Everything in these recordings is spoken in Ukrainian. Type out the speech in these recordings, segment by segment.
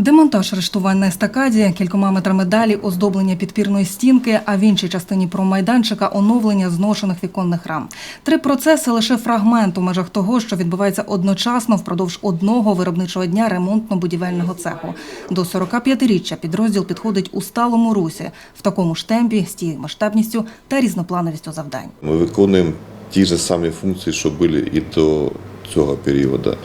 Демонтаж рештувань на естакаді, кількома метрами далі оздоблення підпірної стінки, а в іншій частині промайданчика оновлення зношених віконних рам. Три процеси лише фрагмент у межах того, що відбувається одночасно впродовж одного виробничого дня ремонтно-будівельного цеху. До 45-річчя підрозділ підходить у сталому русі, в такому ж темпі, з тією масштабністю та різноплановістю завдань. Ми виконуємо ті ж самі функції, що були і до цього періоду.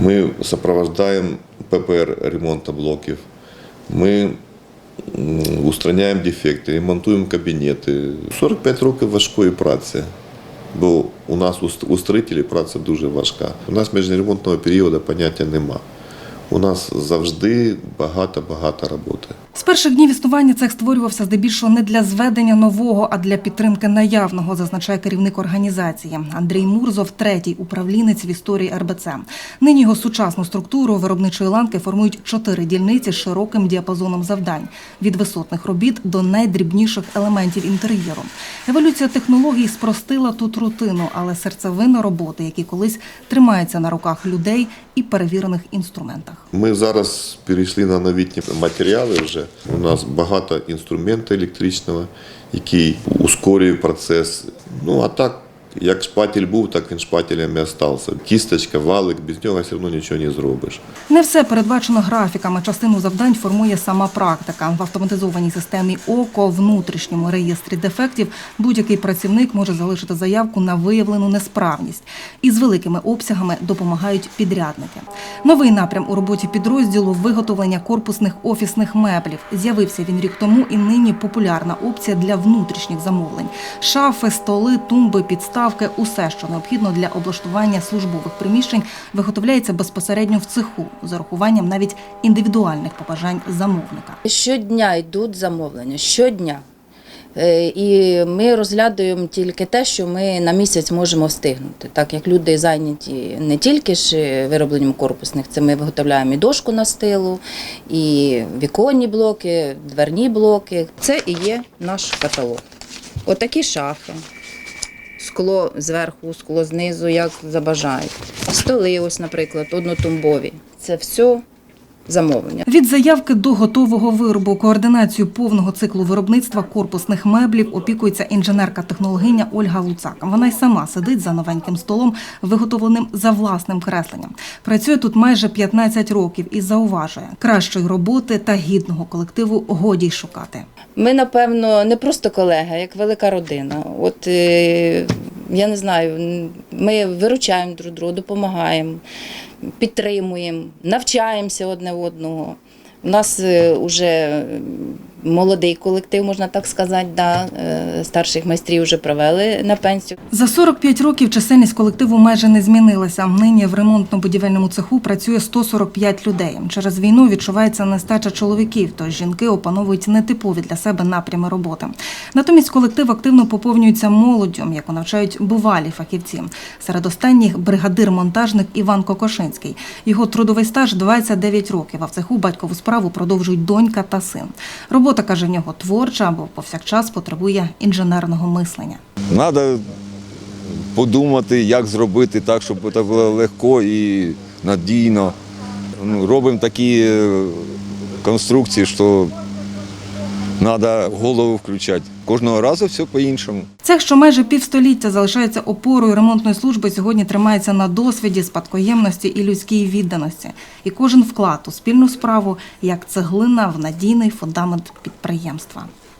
Ми супроводжуємо ППР ремонта блоків. Ми устраняємо дефекти, ремонтуємо кабінети. 45 років важкої праці. Бо у нас у строїтелів праця дуже важка. У нас міжремонтного періоду поняття нема. У нас завжди багато-багато роботи. З перших днів існування цех створювався здебільшого не для зведення нового, а для підтримки наявного, зазначає керівник організації. Андрій Мурзов, третій управлінець в історії РБЦ. Нині його сучасну структуру виробничої ланки формують чотири дільниці з широким діапазоном завдань від висотних робіт до найдрібніших елементів інтер'єру. Еволюція технологій спростила тут рутину, але серцевина роботи, які колись тримаються на руках людей і перевірених інструментах. Ми зараз перейшли на новітні матеріали вже. У нас багато інструменту електричного, який ускорює процес. Ну а так, як шпатель був, так він шпателем і залишився. Кісточка, валик, без нього все одно нічого не зробиш. Не все передбачено графіками. Частину завдань формує сама практика. В автоматизованій системі ОКО, внутрішньому реєстрі дефектів, будь-який працівник може залишити заявку на виявлену несправність. І з великими обсягами допомагають підрядники. Новий напрям у роботі підрозділу виготовлення корпусних офісних меблів. З'явився він рік тому і нині популярна опція для внутрішніх замовлень. Шафи, столи, тумби, підставки усе, що необхідно для облаштування службових приміщень, виготовляється безпосередньо в цеху з урахуванням навіть індивідуальних побажань замовника. Щодня йдуть замовлення, щодня. Е, І ми розглядаємо тільки те, що ми на місяць можемо встигнути. Так як люди зайняті не тільки ж виробленням корпусних, це ми виготовляємо і дошку на стилу, і віконні блоки, дверні блоки. Це і є наш каталог. Отакі шафи. Скло зверху, скло знизу, як забажають. Столи, ось, наприклад, однотумбові. Це все замовлення. Від заявки до готового виробу координацію повного циклу виробництва корпусних меблів опікується інженерка-технологиня Ольга Луцак. Вона й сама сидить за новеньким столом, виготовленим за власним кресленням. Працює тут майже 15 років і зауважує, кращої роботи та гідного колективу годі й шукати. Ми, напевно, не просто колеги, як велика родина. От е, я не знаю, ми виручаємо друг друга, допомагаємо, підтримуємо, навчаємося одне одного. У нас вже молодий колектив, можна так сказати, да, е, старших майстрів вже провели на пенсію. За 45 років чисельність колективу майже не змінилася. Нині в ремонтно-будівельному цеху працює 145 людей. Через війну відчувається нестача чоловіків, тож жінки опановують нетипові для себе напрями роботи. Натомість колектив активно поповнюється молоддю, яку навчають бувалі фахівці. Серед останніх бригадир-монтажник Іван Кокошинський. Його трудовий стаж 29 років, а в цеху батькову справу продовжують донька та син. Робота, каже, в нього творча, бо повсякчас потребує інженерного мислення. Треба подумати, як зробити так, щоб це було легко і надійно. Ну, робимо такі е, конструкції, що треба голову включати. Кожного разу все по-іншому. Цех, що майже півстоліття залишається опорою ремонтної служби, сьогодні тримається на досвіді, спадкоємності і людській відданості. І кожен вклад у спільну справу як цеглина в надійний фундамент підприємства.